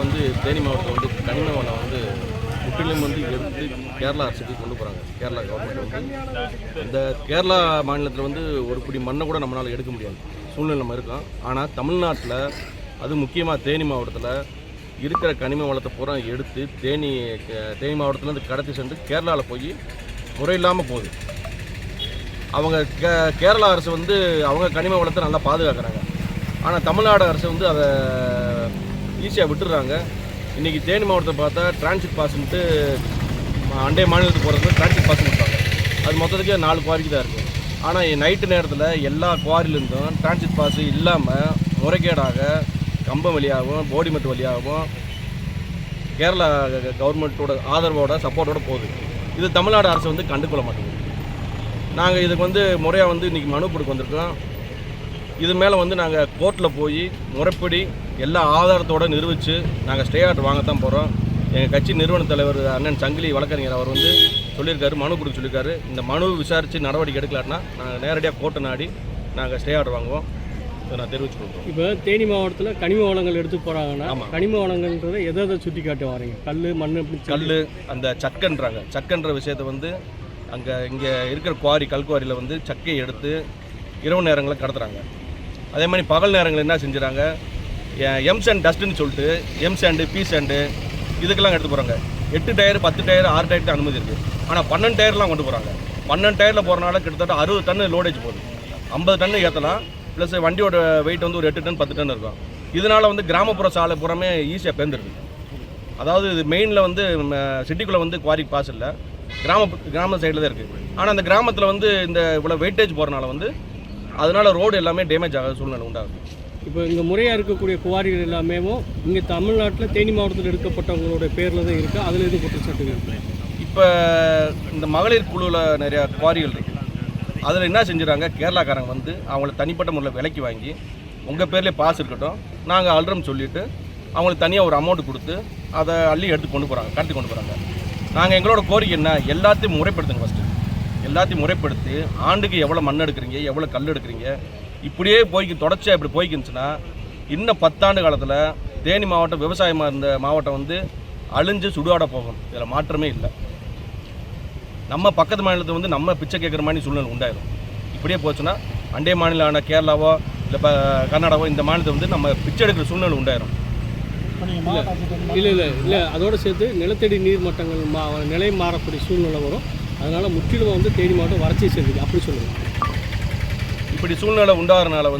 வந்து தேனி மாவட்டம் வந்து கனிம வளம் வந்து முற்றிலும் வந்து எடுத்து கேரளா அரசுக்கு கொண்டு போகிறாங்க கேரளா கவர்மெண்ட் வந்து. இந்த கேரளா மாநிலத்தில் வந்து ஒரு பிடி மண்ணை கூட நம்மளால் எடுக்க முடியாது. சூழ்நிலை நம்ம இருக்கோம். ஆனால் தமிழ்நாட்டில் அது முக்கியமாக தேனி மாவட்டத்தில் இருக்கிற கனிம வளத்தை பூரா எடுத்து தேனி தேனி மாவட்டத்துலேருந்து கடத்தி சென்று கேரளாவில் போய் முறையில்லாமல் போகுது. அவங்க கே கேரளா அரசு வந்து அவங்க கனிம வளத்தை நல்லா பாதுகாக்கிறாங்க. ஆனால் தமிழ்நாடு அரசு வந்து அதை ஈஸியாக விட்டுடுறாங்க இன்றைக்கி தேனி மாவட்டத்தை பார்த்தா டிரான்சிட் பாஸ்ன்ட்டு அண்டை மாநிலத்துக்கு போகிறது டிரான்சிட் பாஸ் விட்டாங்க. அது மொத்தத்துக்கு நாலு குவாரிக்கு தான் இருக்குது ஆனால் நைட்டு நேரத்தில் எல்லா குவாரிலேருந்தும் டிரான்சிட் பாஸ் இல்லாமல் முறைகேடாக கம்பம் வழியாகவும் போடிமெட்டு வழியாகவும் கேரளா கவர்மெண்ட்டோட ஆதரவோட சப்போர்ட்டோட போகுது. இது தமிழ்நாடு அரசு வந்து கண்டுக்கொள்ள மாட்டேங்குது. நாங்கள் இதுக்கு வந்து முறையாக வந்து இன்றைக்கி மனு கொடுக்க வந்திருக்கோம். இது மேலே வந்து நாங்கள் கோர்ட்டில் போய் முறைப்படி எல்லா ஆதாரத்தோடு நிரூபித்து நாங்கள் ஸ்டே ஆர்டர் வாங்கத்தான் போகிறோம் எங்கள் கட்சி நிறுவன தலைவர் அண்ணன் சங்கிலி வழக்கறிஞர் அவர் வந்து சொல்லியிருக்காரு மனு கொடுக்க சொல்லியிருக்காரு. இந்த மனு விசாரித்து நடவடிக்கை எடுக்கலாட்டினா நாங்கள் நேரடியாக கோர்ட்டை நாடி நாங்கள் ஸ்டே ஆர்டர் வாங்குவோம். இதை நான் தெரிவிச்சு கொடுக்குறோம் இப்போ தேனி மாவட்டத்தில் கனிம வளங்கள் எடுத்து போகிறாங்கன்னா ஆமா. கனிம வளங்கள்ன்றதை எதை எதை சுட்டி காட்ட வரீங்க கல் மண் கல் அந்த சக்கன்றாங்க. சக்கன்ற விஷயத்தை வந்து அங்கே இங்கே இருக்கிற குவாரி கல்குவாரியில் வந்து சக்கையை எடுத்து இரவு நேரங்களில் கடத்துறாங்க. அதே மாதிரி பகல் நேரங்களில் என்ன செஞ்சுறாங்க? எம் சேண்ட் டஸ்ட்டுன்னு சொல்லிட்டு எம் சேண்டு பி சேண்டு இதுக்கெல்லாம் எடுத்து போகிறாங்க எட்டு டயர் பத்து டயர் ஆறு டயர் தான் அனுமதி இருக்குது ஆனால் பன்னெண்டு டயர்லாம் கொண்டு போகிறாங்க பன்னெண்டு டயரில் போகிறனால கிட்டத்தட்ட அறுபது டன்னு லோடேஜ் போகுது. ஐம்பது டன்னு ஏற்றலாம் ப்ளஸ் வண்டியோட வெயிட் வந்து ஒரு எட்டு டன் பத்து டன் இருக்கும். இதனால் வந்து கிராமப்புற சாலை புறமே ஈஸியாக பேர்ந்துருக்கு அதாவது இது மெயினில் வந்து சிட்டிக்குள்ளே வந்து குவாரி பாஸ் இல்லை. கிராம கிராம சைடில் தான் இருக்குது ஆனால் அந்த கிராமத்தில் வந்து இந்த இவ்வளோ வெயிட்டேஜ் போகிறனால வந்து அதனால் ரோடு எல்லாமே டேமேஜ் ஆகாத சூழ்நிலை உண்டாகுது. இப்போ இங்கே முறையாக இருக்கக்கூடிய குவாரிகள் எல்லாமே இங்கே தமிழ்நாட்டில் தேனி மாவட்டத்தில் எடுக்கப்பட்டவங்களோட பேரில் தான் இருக்குது அதில் எதுவும் குற்றச்சாட்டுகள் இருக்கு இப்போ இந்த மகளிர் குழுவில் நிறையா குவாரிகள் இருக்குது அதில் என்ன செஞ்சுறாங்க? கேரளாக்காரங்க வந்து அவங்கள தனிப்பட்ட முறையில் விலைக்கு வாங்கி உங்கள் பேர்லேயே பாஸ் இருக்கட்டும் நாங்கள் அல்றம் சொல்லிவிட்டு அவங்களுக்கு தனியாக ஒரு அமௌண்ட் கொடுத்து அதை அள்ளி எடுத்து கொண்டு போகிறாங்க கடத்தி கொண்டு போகிறாங்க நாங்கள் எங்களோட கோரிக்கை என்ன? எல்லாத்தையும் முறைப்படுத்துங்க ஃபஸ்ட்டு எல்லாத்தையும் முறைப்படுத்தி ஆண்டுக்கு எவ்வளோ மண் எடுக்கிறீங்க எவ்வளோ கல் எடுக்கிறீங்க இப்படியே போய்க்கு தொடர்ச்சியாக இப்படி போய்க்குச்சுன்னா இன்னும் பத்தாண்டு காலத்தில் தேனி மாவட்டம் விவசாயமாக இருந்த மாவட்டம் வந்து அழிஞ்சு சுடுகாட போகும். இதில் மாற்றமே இல்லை. நம்ம பக்கத்து மாநிலத்தை வந்து நம்ம பிச்சை கேட்குற மாதிரி சூழ்நிலை உண்டாயிரும். இப்படியே போச்சுன்னா அண்டை மாநிலமான கேரளாவோ இல்லை இப்போ கர்நாடகாவோ இந்த மாநிலத்தை வந்து நம்ம பிச்சை எடுக்கிற சூழ்நிலை உண்டாயிரும். இல்லை இல்லை இல்லை அதோடு சேர்த்து நிலத்தடி நீர் மட்டங்கள் மா நிலை மாறக்கூடிய சூழ்நிலை வரும். அதனால் முற்றிலும் வந்து தேனி மாவட்டம் வறட்சி செஞ்சுது. அப்படி சொல்லுங்கள் இப்படி சூழ்நிலை உண்டாகிறனால வந்து